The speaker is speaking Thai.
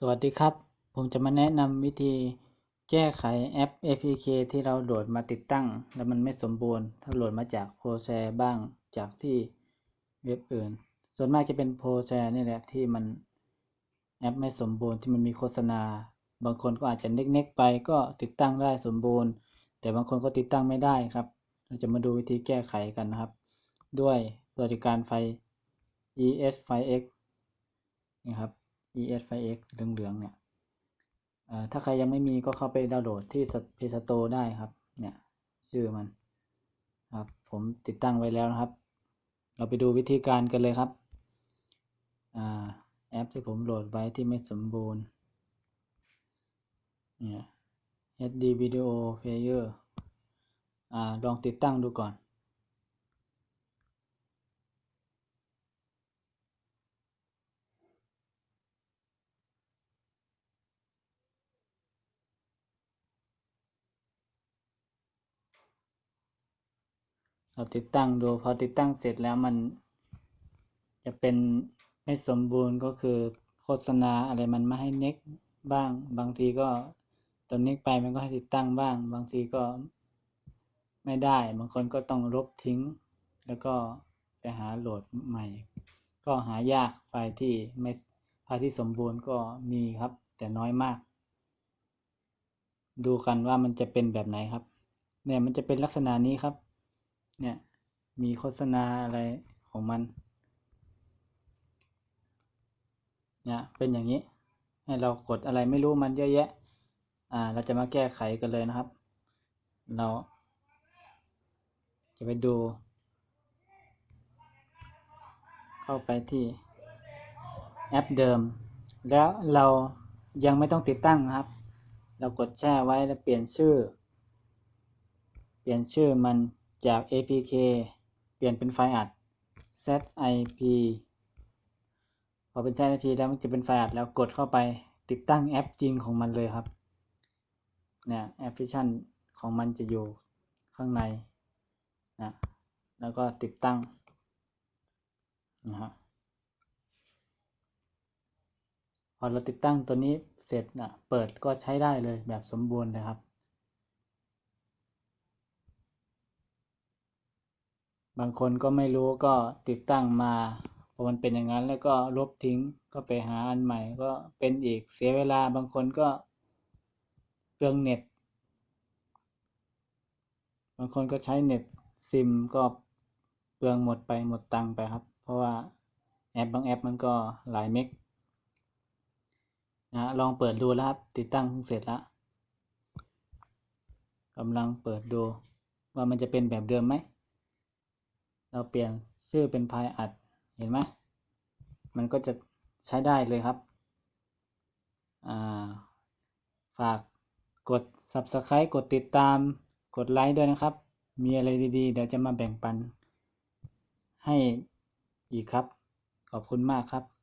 สวัสดีครับ ผมจะมาแนะนำวิธีแก้ไขแอป APK ที่เราโหลดมาติดตั้ง แล้วมันไม่สมบูรณ์ ถ้าโหลดมาจากโ r รแชร์บ้างจากที่เว็บอื่น ส่วนมากจะเป็นโ r รแชร์นี่แหละที่มันแอปไม่สมบูรณ์ที่มันมีโฆษณา บางคนก็อาจจะเน็กๆไปก็ติดตั้งได้สมบูรณ์ แต่บางคนก็ติดตั้งไม่ได้ครับ เราจะมาดูวิธีแก้ไขกันนะครับ ด้วยบริการไฟ ES ไฟ X นะครับ ES ไฟ X เหลืองๆเนี่ยถ้าใครยังไม่มีก็เข้าไปดาวน์โหลดที่ Play Store ได้ครับ เนี่ยชื่อมันครับผมติดตั้งไว้แล้วนะครับ เราไปดูวิธีการกันเลยครับแอปที่ผมโหลดไว้ที่ไม่สมบูรณ์เนี่ย HD Video Player อลองติดตั้งดูก่อน เราติดตั้งดูพอติดตั้งเสร็จแล้วมัน จะเป็นไม่สมบูรณ์ก็คือโฆษณาอะไรมันไม่ให้เน็กบ้าง บางทีก็ตอนเน็กไปมันก็ให้ติดตั้งบ้าง บางทีก็ไม่ได้บางคนก็ต้องลบทิ้ง แล้วก็ไปหาโหลดใหม่ ก็หายากไฟล์ที่ไม่ไฟล์ที่สมบูรณ์ก็มีครับ แต่น้อยมาก ดูกันว่ามันจะเป็นแบบไหนครับเนี่ยมันจะเป็นลักษณะนี้ครับ เนี่ยมีโฆษณาอะไรของมันเนี่ยเป็นอย่างนี้ ให้เรากดอะไรไม่รู้มันเยอะแยะ อ่า เราจะมาแก้ไขกันเลยนะครับ เรา จะไปดู เข้าไปที่แอปเดิม แล้วเรายังไม่ต้องติดตั้งนะครับ เรากดแช่ไว้แล้วเปลี่ยนชื่อ เปลี่ยนชื่อมัน จาก apk เปลี่ยนเป็นไฟล์อัด zip พอเป็น zip แล้วมันจะเป็นไฟล์อัดแล้วกดเข้าไปติดตั้งแอปจริงของมันเลยครับเนี่ยแอปพลิเคชันของมันจะอยู่ข้างในนะแล้วก็ติดตั้งนะฮะพอเราติดตั้งตัวนี้เสร็จนะเปิดก็ใช้ได้เลยแบบสมบูรณ์เลยครับ บางคนก็ไม่รู้ก็ติดตั้งมาพอมันเป็นอย่างนั้นแล้วก็ลบทิ้งก็ไปหาอันใหม่ก็เป็นอีกเสียเวลาบางคนก็เปลืองเน็ต บางคนก็ใช้เน็ตซิมก็เปลืองหมดไปหมดตังไปครับ เพราะว่าแอปบางแอปมันก็หลายเมกนะลองเปิดดูแล้วครับ ติดตั้งเสร็จแล้วกำลังเปิดดูว่ามันจะเป็นแบบเดิมไหม เราเปลี่ยนชื่อเป็นพายอัดเห็นไหมมันก็จะใช้ได้เลยครับฝากกด Subscribe กดติดตามกดไลค์ด้วยนะครับ มีอะไรดีๆ เดี๋ยวจะมาแบ่งปันให้อีกครับ ขอบคุณมากครับ